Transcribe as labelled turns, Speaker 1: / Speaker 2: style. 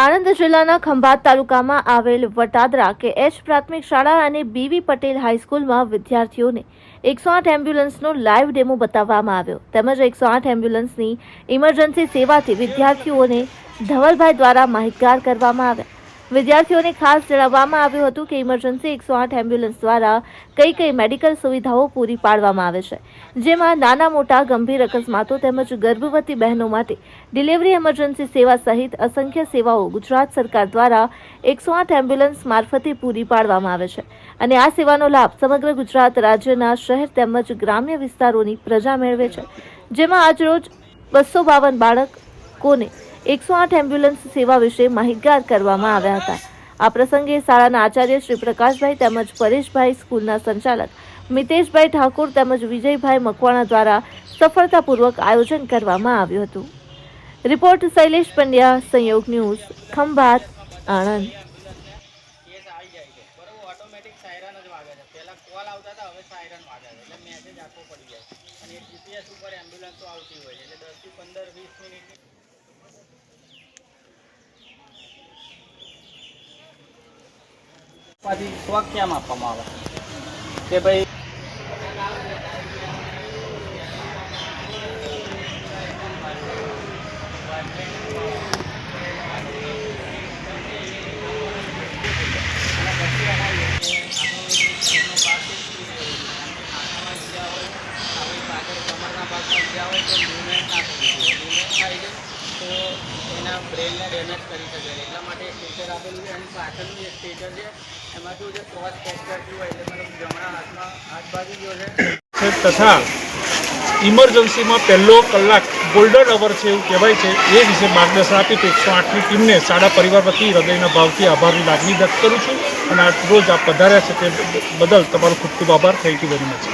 Speaker 1: આણંદ જિલ્લાના ખંભાત તાલુકામાં આવેલ વટાદરા કે એચ પ્રાથમિક શાળા અને બીવી પટેલ હાઈસ્કૂલમાં વિદ્યાર્થીઓને એકસો આઠ એમ્બ્યુલન્સનો લાઈવ ડેમો બતાવવામાં આવ્યો. તેમજ એકસો આઠ એમ્બ્યુલન્સની ઇમરજન્સી સેવાથી વિદ્યાર્થીઓને ધવલભાઈ દ્વારા માહિતગાર કરવામાં આવ્યા. વિદ્યાર્થીઓને ખાસ જણાવવામાં આવ્યું હતું કે ઇમરજન્સી એકસો આઠ એમ્બ્યુલન્સ દ્વારા કઈ કઈ મેડિકલ સુવિધાઓ પૂરી પાડવામાં આવે છે. જેમાં નાના, મોટા, ગંભીર અકસ્માતો તેમજ ગર્ભવતી બહેનો માટે ડિલિવરી એમરજન્સી સેવા સહિત અસંખ્ય સેવાઓ ગુજરાત સરકાર દ્વારા એકસો આઠ એમ્બ્યુલન્સ મારફતે પૂરી પાડવામાં આવે છે. અને આ સેવાનો લાભ સમગ્ર ગુજરાત રાજ્યના શહેર તેમજ ગ્રામ્ય વિસ્તારોની પ્રજા મેળવે છે. જેમાં આજરોજ બસો બાવન બાળકોને એકસો આઠ એમ્બ્યુલન્સ સેવા વિશે માહિતગાર કરવામાં આવ્યા હતા. આ પ્રસંગે શાળાના આચાર્ય શ્રી પ્રકાશભાઈ તેમજ પરેશભાઈ સ્કૂલના સંચાલક મિતેશભાઈ ઠાકોર તેમજ વિજયભાઈ મકવાણા દ્વારા સફળતાપૂર્વક આયોજન કરવામાં આવ્યું હતું. રિપોર્ટ શૈલેષ પંડ્યા, સંયોગ ન્યૂઝ, ખંભાત, આણંદ.
Speaker 2: પાછી શોખ કેમ આપવામાં આવે? કે ભાઈ તો એના બ્રેનને ડેમેજ કરી શકે એટલા માટે આપેલું છે, એની પાછળનું એક સ્ટેચર છે. એમાં શું છે ક્રોસ ફ્રેક્ચર થયું હોય એટલે મતલબ જમણા હાથમાં હાથ બાજુ
Speaker 3: છે. તથા ઇમરજન્સીમાં પહેલો કલાક ગોલ્ડન અવર છે એવું કહેવાય છે. એ વિશે માર્ગદર્શન આપ્યું તો એકસો આઠની ટીમને શાળા પરિવાર વતી હૃદયના ભાવથી આભારની લાગણી વ્યક્ત કરું છું. અને આજ રોજ આપ પધાર્યા છે તે બદલ તમારો ખૂબ ખૂબ આભાર. Thank you very much